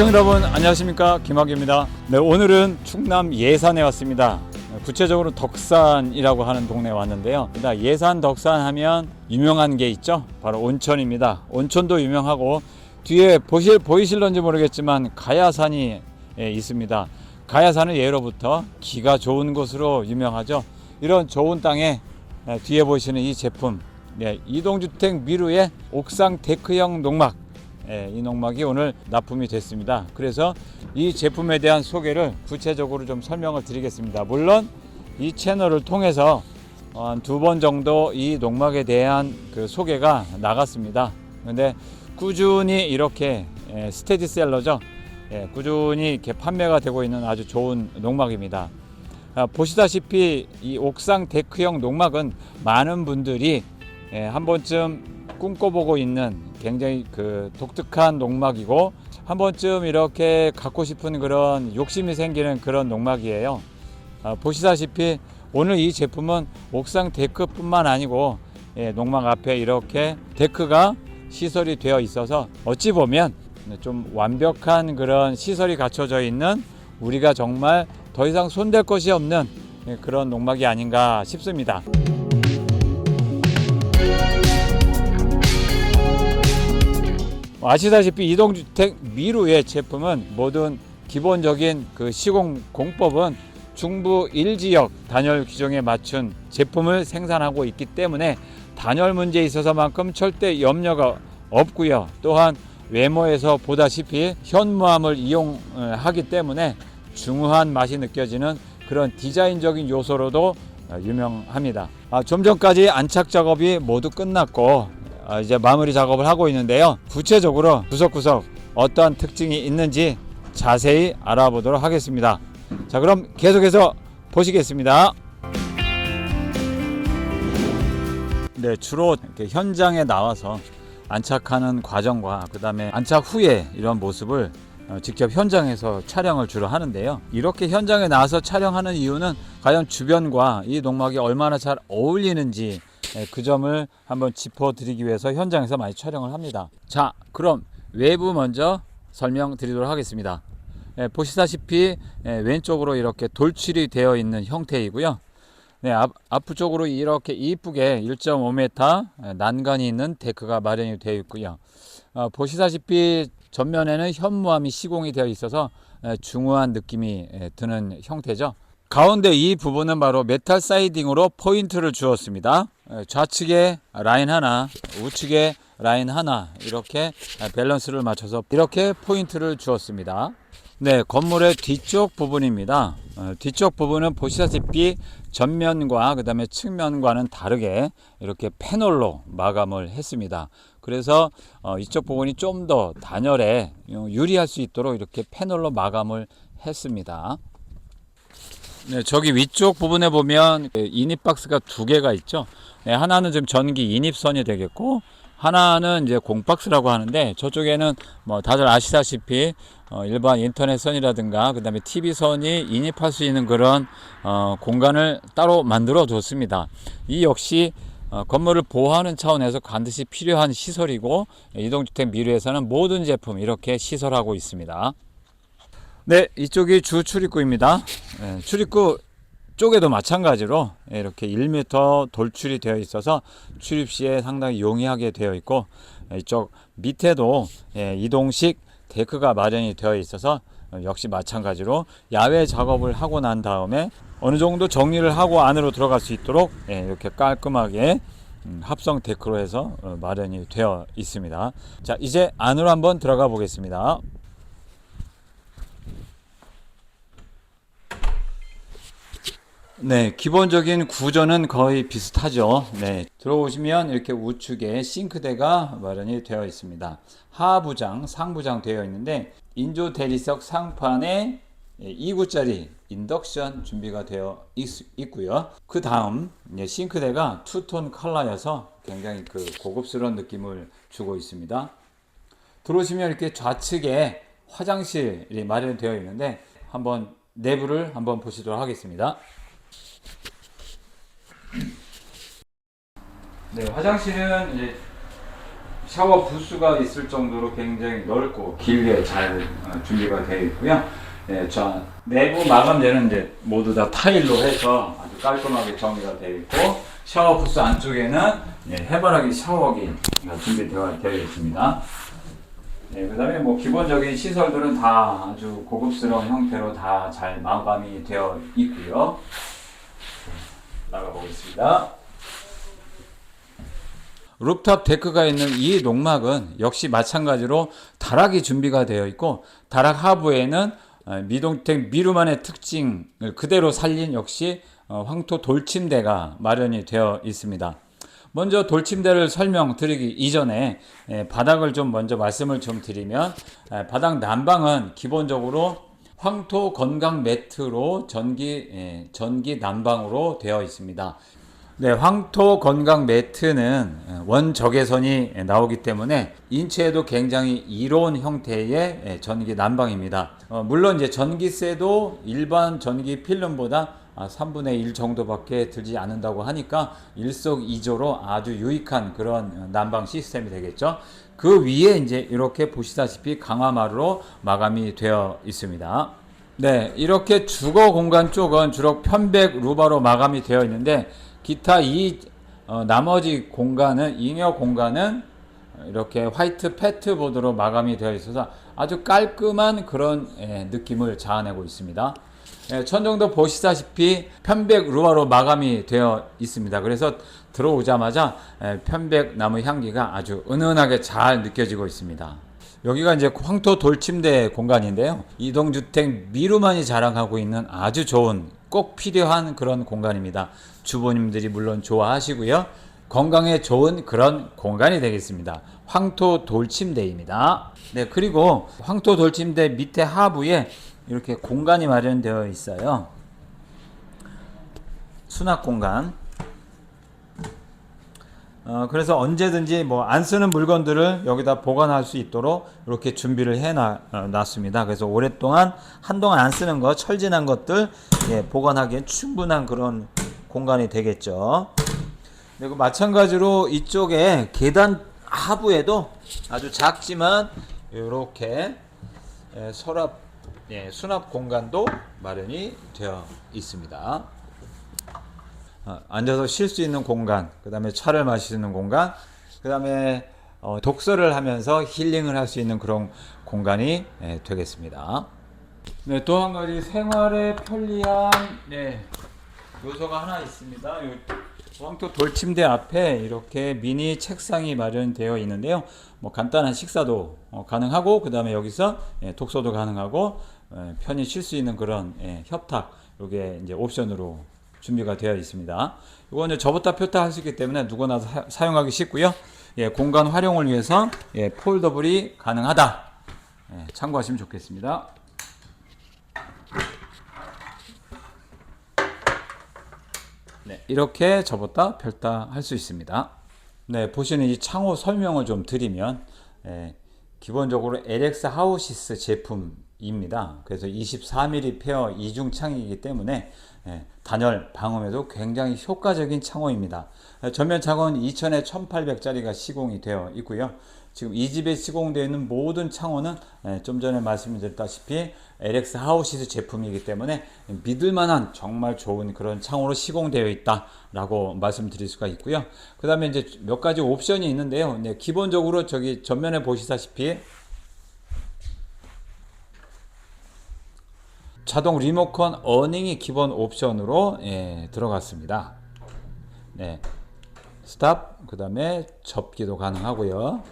시청자 여러분 안녕하십니까 김학입니다. 네 오늘은 충남 예산에 왔습니다. 구체적으로 덕산이라고 하는 동네에 왔는데요. 일단 예산 덕산 하면 유명한 게 있죠. 바로 온천입니다. 온천도 유명하고 뒤에 보실 보이실런지 모르겠지만 가야산이 예, 있습니다. 가야산은 예로부터 기가 좋은 곳으로 유명하죠. 이런 좋은 땅에 예, 뒤에 보시는 이 제품 네, 이동주택 미루의 옥상 데크형 농막 예, 이 농막이 오늘 납품이 됐습니다. 그래서 이 제품에 대한 소개를 구체적으로 좀 설명을 드리겠습니다. 물론 이 채널을 통해서 한 두 번 정도 이 농막에 대한 그 소개가 나갔습니다. 근데 꾸준히 이렇게 예, 스테디셀러죠. 예, 꾸준히 이렇게 판매가 되고 있는 아주 좋은 농막입니다. 아, 보시다시피 이 옥상 데크형 농막은 많은 분들이 예, 한 번쯤 꿈꿔보고 있는 굉장히 그 독특한 농막이고 한 번쯤 이렇게 갖고 싶은 그런 욕심이 생기는 그런 농막이에요. 아, 보시다시피 오늘 이 제품은 옥상 데크뿐만 아니고 예, 농막 앞에 이렇게 데크가 시설이 되어 있어서 어찌 보면 좀 완벽한 그런 시설이 갖춰져 있는 우리가 정말 더 이상 손댈 것이 없는 예, 그런 농막이 아닌가 싶습니다. 아시다시피 이동주택 미루의 제품은 모든 기본적인 그 시공 공법은 중부 1지역 단열 규정에 맞춘 제품을 생산하고 있기 때문에 단열 문제에 있어서만큼 절대 염려가 없고요. 또한 외모에서 보다시피 현무암을 이용하기 때문에 중후한 맛이 느껴지는 그런 디자인적인 요소로도 유명합니다. 아, 좀 전까지 안착 작업이 모두 끝났고 아, 이제 마무리 작업을 하고 있는데요. 구체적으로 구석구석 어떠한 특징이 있는지 자세히 알아보도록 하겠습니다. 자, 그럼 계속해서 보시겠습니다. 네, 주로 이렇게 현장에 나와서 안착하는 과정과 그다음에 안착 후에 이런 모습을 어, 직접 현장에서 촬영을 주로 하는데요. 이렇게 현장에 나와서 촬영하는 이유는 과연 주변과 이 농막이 얼마나 잘 어울리는지 예, 그 점을 한번 짚어드리기 위해서 현장에서 많이 촬영을 합니다. 자, 그럼 외부 먼저 설명드리도록 하겠습니다. 예, 보시다시피 예, 왼쪽으로 이렇게 돌출이 되어 있는 형태이고요. 네, 앞, 앞쪽으로 이렇게 이쁘게 1.5m 예, 난간이 있는 데크가 마련이 되어 있고요. 어, 보시다시피 전면에는 현무암이 시공이 되어 있어서 예, 중후한 느낌이 예, 드는 형태죠. 가운데 이 부분은 바로 메탈 사이딩으로 포인트를 주었습니다. 예, 좌측에 라인 하나, 우측에 라인 하나 이렇게 밸런스를 맞춰서 이렇게 포인트를 주었습니다. 네, 건물의 뒤쪽 부분입니다. 어, 뒤쪽 부분은 보시다시피 전면과 그 다음에 측면과는 다르게 이렇게 패널로 마감을 했습니다. 그래서 어, 이쪽 부분이 좀 더 단열에 유리할 수 있도록 이렇게 패널로 마감을 했습니다. 네, 저기 위쪽 부분에 보면 그 인입 박스가 두 개가 있죠. 네, 하나는 지금 전기 인입선이 되겠고 하나는 이제 공박스라고 하는데 저쪽에는 뭐 다들 아시다시피 어, 일반 인터넷 선이라든가 그 다음에 TV 선이 인입할 수 있는 그런 어, 공간을 따로 만들어 뒀습니다. 이 역시 어, 건물을 보호하는 차원에서 반드시 필요한 시설이고 이동주택 미르에서는 모든 제품 이렇게 시설하고 있습니다. 네, 이쪽이 주 출입구입니다. 네, 출입구 쪽에도 마찬가지로 이렇게 1m 돌출이 되어 있어서 출입 시에 상당히 용이하게 되어 있고 이쪽 밑에도 예, 이동식 데크가 마련이 되어 있어서 역시 마찬가지로 야외 작업을 하고 난 다음에 어느 정도 정리를 하고 안으로 들어갈 수 있도록 예, 이렇게 깔끔하게 음, 합성 데크로 해서 어, 마련이 되어 있습니다. 자, 이제 안으로 한번 들어가 보겠습니다. 네, 기본적인 구조는 거의 비슷하죠. 네, 들어오시면 이렇게 우측에 싱크대가 마련이 되어 있습니다. 하부장, 상부장 되어 있는데 인조 대리석 상판에 2구짜리 인덕션 준비가 되어 있, 고요 그 다음 싱크대가 투톤 컬러여서 굉장히 그 고급스러운 느낌을 주고 있습니다. 들어오시면 이렇게 좌측에 화장실이 마련되어 있는데 한번 내부를 한번 보시도록 하겠습니다. 네, 화장실은 이제 샤워 부스가 있을 정도로 굉장히 넓고 길게 잘 어, 준비가 되어 있고요. 예, 저 내부 마감재는 이제 모두 다 타일로 해서 아주 깔끔하게 정리가 되어 있고 샤워 부스 안쪽에는 예, 해바라기 샤워기가 준비되어 되어 있습니다. 네, 그다음에 뭐 기본적인 시설들은 다 아주 고급스러운 형태로 다 잘 마감이 되어 있고요. 나가 보겠습니다. 루프탑 데크가 있는 이 농막은 역시 마찬가지로 다락이 준비가 되어 있고 다락 하부에는 어, 미동택 미루만의 특징을 그대로 살린 역시 어, 황토 돌침대가 마련이 되어 있습니다. 먼저 돌침대를 설명드리기 이전에 예, 바닥을 좀 먼저 말씀을 좀 드리면 예, 바닥 난방은 기본적으로 황토 건강 매트로 전기 예, 전기 난방으로 되어 있습니다. 네, 황토 건강 매트는 예, 원적외선이 나오기 때문에 인체에도 굉장히 이로운 형태의 예, 전기 난방입니다. 어, 물론 이제 전기세도 일반 전기 필름보다 아, 3분의 1 정도밖에 들지 않는다고 하니까 일석이조로 아주 유익한 그런 어, 난방 시스템이 되겠죠. 그 위에 이제 이렇게 보시다시피 강화마루로 마감이 되어 있습니다. 네, 이렇게 주거 공간 쪽은 주로 편백 루바로 마감이 되어 있는데 기타 이 어, 나머지 공간은 잉여 공간은 이렇게 화이트 패트보드로 마감이 되어 있어서 아주 깔끔한 그런 예, 느낌을 자아내고 있습니다. 예, 천정도 보시다시피 편백 루아로 마감이 되어 있습니다. 그래서 들어오자마자 예, 편백 나무 향기가 아주 은은하게 잘 느껴지고 있습니다. 여기가 이제 황토 돌침대 공간인데요. 이동주택 미루만이 자랑하고 있는 아주 좋은 꼭 필요한 그런 공간입니다. 주부님들이 물론 좋아하시고요. 건강에 좋은 그런 공간이 되겠습니다. 황토 돌침대입니다. 네, 그리고 황토 돌침대 밑에 하부에 이렇게 공간이 마련되어 있어요. 수납 공간. 어, 그래서 언제든지 뭐 안 쓰는 물건들을 여기다 보관할 수 있도록 이렇게 준비를 해 놨습니다. 그래서 오랫동안 한동안 안 쓰는 것, 철진한 것들 예, 보관하기엔 충분한 그런 공간이 되겠죠. 그리고 마찬가지로 이쪽에 계단 하부에도 아주 작지만 이렇게 예, 서랍 예, 수납 공간도 마련이 되어 있습니다. 어, 앉아서 쉴 수 있는 공간, 그 다음에 차를 있는 공간, 그 다음에 어, 독서를 하면서 힐링을 할 수 있는 그런 공간이 예, 되겠습니다. 네, 또 한 가지 생활에 편리한 네, 요소가 하나 있습니다. 요 왕토 돌침대 앞에 이렇게 미니 책상이 마련되어 있는데요. 뭐 간단한 식사도 어, 가능하고 그 다음에 여기서 예, 독서도 가능하고 예, 편히 쉴 수 있는 그런 예, 협탁 이게 이제 옵션으로 준비가 되어 있습니다. 이거는 접었다 폈다 할 수 있기 때문에 누구나 사, 사용하기 쉽고요. 예, 공간 활용을 위해서 예, 폴더블이 가능하다. 예, 참고하시면 좋겠습니다. 네, 이렇게 접었다 펼다 할 수 있습니다. 네, 보시는 이 창호 설명을 좀 드리면 예, 기본적으로 LX 하우시스 제품 입니다. 그래서 24mm 페어 이중 창이기 때문에 예, 단열 방음에도 굉장히 효과적인 창호입니다. 예, 전면 창호는 2000에 1800짜리가 시공이 되어 있고요. 지금 이 집에 시공되어 있는 모든 창호는 예, 좀 전에 말씀드렸다시피 LX 하우시스 제품이기 때문에 믿을 만한 정말 좋은 그런 창호로 시공되어 있다라고 말씀드릴 수가 있고요. 그 다음에 이제 몇 가지 옵션이 있는데요. 네, 기본적으로 저기 전면에 보시다시피 자동 리모컨 어닝이 기본 옵션으로 예, 들어갔습니다. 네. 스탑, 그 다음에 접기도 가능하고요.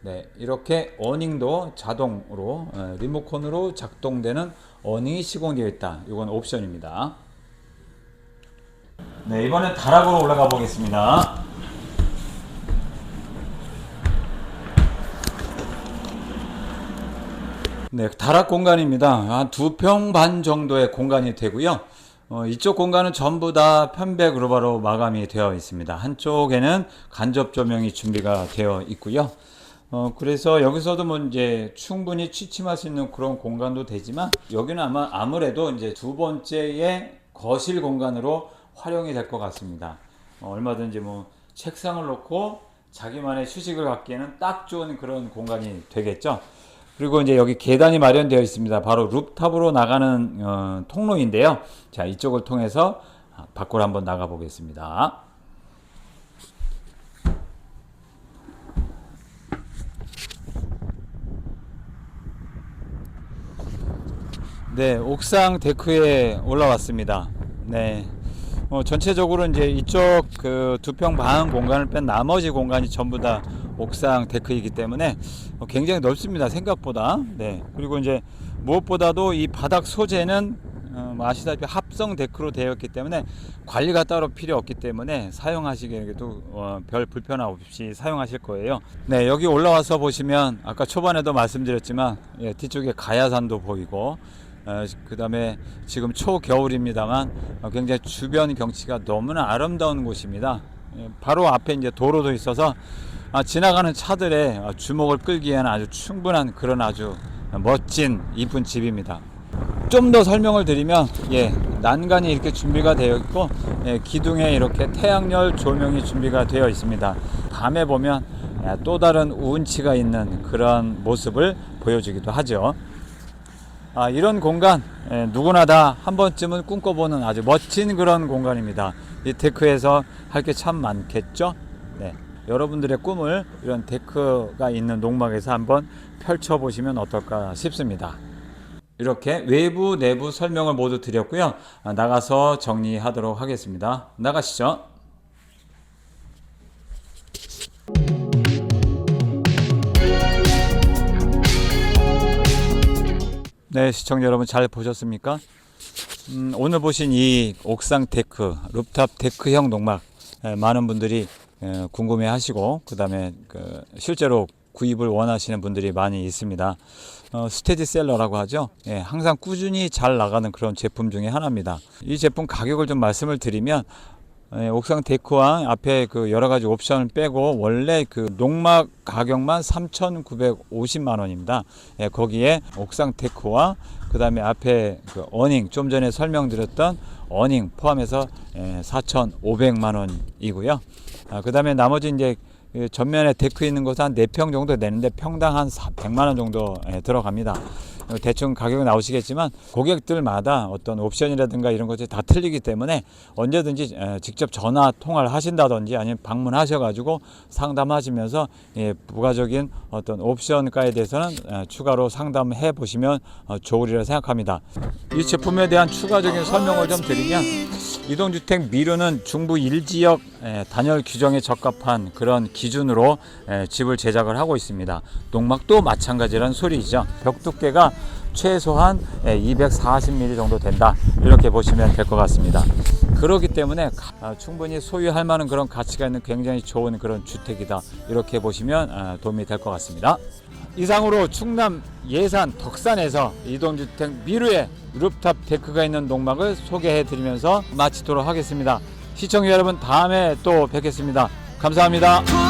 네, 이렇게 어닝도 자동으로 어, 리모컨으로 작동되는 어닝이 시공되어 있다. 이건 옵션입니다. 네, 이번엔 다락으로 올라가 보겠습니다. 네, 다락 공간입니다. 한 두 평 반 정도의 공간이 되고요. 어, 이쪽 공간은 전부 다 편백 루바로 마감이 되어 있습니다. 한쪽에는 간접 조명이 준비가 되어 있고요. 어, 그래서 여기서도 뭐 이제 충분히 취침할 수 있는 그런 공간도 되지만 여기는 아마 아무래도 이제 두 번째의 거실 공간으로 활용이 될 것 같습니다. 어, 얼마든지 뭐 책상을 놓고 자기만의 휴식을 갖기에는 딱 좋은 그런 공간이 되겠죠. 그리고 이제 여기 계단이 마련되어 있습니다. 바로 루프탑으로 나가는 어, 통로인데요. 자, 이쪽을 통해서 밖으로 한번 나가 보겠습니다. 네, 옥상 데크에 올라왔습니다. 네. 어, 전체적으로 이제 이쪽 그 두 평 반 공간을 뺀 나머지 공간이 전부 다 옥상 데크이기 때문에 어, 굉장히 넓습니다. 생각보다. 네. 그리고 이제 무엇보다도 이 바닥 소재는 어, 뭐 아시다시피 합성 데크로 되어 있기 때문에 관리가 따로 필요 없기 때문에 사용하시기에도 어, 별 불편 없이 사용하실 거예요. 네, 여기 올라와서 보시면 아까 초반에도 말씀드렸지만 예, 뒤쪽에 가야산도 보이고 어, 그 다음에 지금 초겨울입니다만 어, 굉장히 주변 경치가 너무나 아름다운 곳입니다. 예, 바로 앞에 이제 도로도 있어서 아, 지나가는 차들의 어, 주목을 끌기 위한 아주 충분한 그런 아주 멋진 이쁜 집입니다. 좀 더 설명을 드리면 예 난간이 이렇게 준비가 되어 있고 예, 기둥에 이렇게 태양열 조명이 준비가 되어 있습니다. 밤에 보면 예, 또 다른 운치가 있는 그런 모습을 보여주기도 하죠. 아, 이런 공간 예, 누구나 다 한 번쯤은 꿈꿔보는 아주 멋진 그런 공간입니다. 이 데크에서 할 게 참 많겠죠. 네, 여러분들의 꿈을 이런 데크가 있는 농막에서 한번 펼쳐보시면 어떨까 싶습니다. 이렇게 외부 내부 설명을 모두 드렸고요. 아, 나가서 정리하도록 하겠습니다. 나가시죠. 네, 시청자 여러분 잘 보셨습니까? 음, 오늘 보신 이 옥상 데크, 루프탑 데크형 농막 에, 많은 분들이 에, 궁금해 하시고 그 다음에 그 실제로 구입을 원하시는 분들이 많이 있습니다. 어, 스테디셀러라고 하죠. 예, 항상 꾸준히 잘 나가는 그런 제품 중에 하나입니다. 이 제품 가격을 좀 말씀을 드리면 예, 옥상 데크와 앞에 그 여러 가지 옵션을 빼고 원래 그 농막 가격만 3,950만 원입니다. 예, 거기에 옥상 데크와 그 다음에 앞에 그 어닝 좀 전에 설명드렸던 어닝 포함해서 예, 4,500만 원이고요. 아, 그 다음에 나머지 이제 그 전면에 데크 있는 곳은 한 4평 정도 되는데 평당 한 100만 원 정도 예, 들어갑니다. 어, 대충 가격이 나오시겠지만 고객들마다 어떤 옵션이라든가 이런 것이 다 틀리기 때문에 언제든지 에, 직접 전화 통화를 하신다든지 아니면 방문하셔가지고 상담하시면서 예, 부가적인 어떤 옵션가에 대해서는 에, 추가로 상담해 보시면 어, 좋으리라 생각합니다. 이 제품에 대한 추가적인 설명을 좀 드리면 이동주택 미루는 중부 1지역 단열 규정에 적합한 그런 기준으로 에, 집을 제작을 하고 있습니다. 농막도 마찬가지라는 소리죠. 벽 두께가 최소한 240mm 정도 된다. 이렇게 보시면 될 것 같습니다. 그렇기 때문에 가- 아, 충분히 소유할 만한 그런 가치가 있는 굉장히 좋은 그런 주택이다. 이렇게 보시면 아, 도움이 될 것 같습니다. 이상으로 충남 예산 덕산에서 이동주택 미루에 루프탑 데크가 있는 농막을 소개해 드리면서 마치도록 하겠습니다. 시청자 여러분 다음에 또 뵙겠습니다. 감사합니다.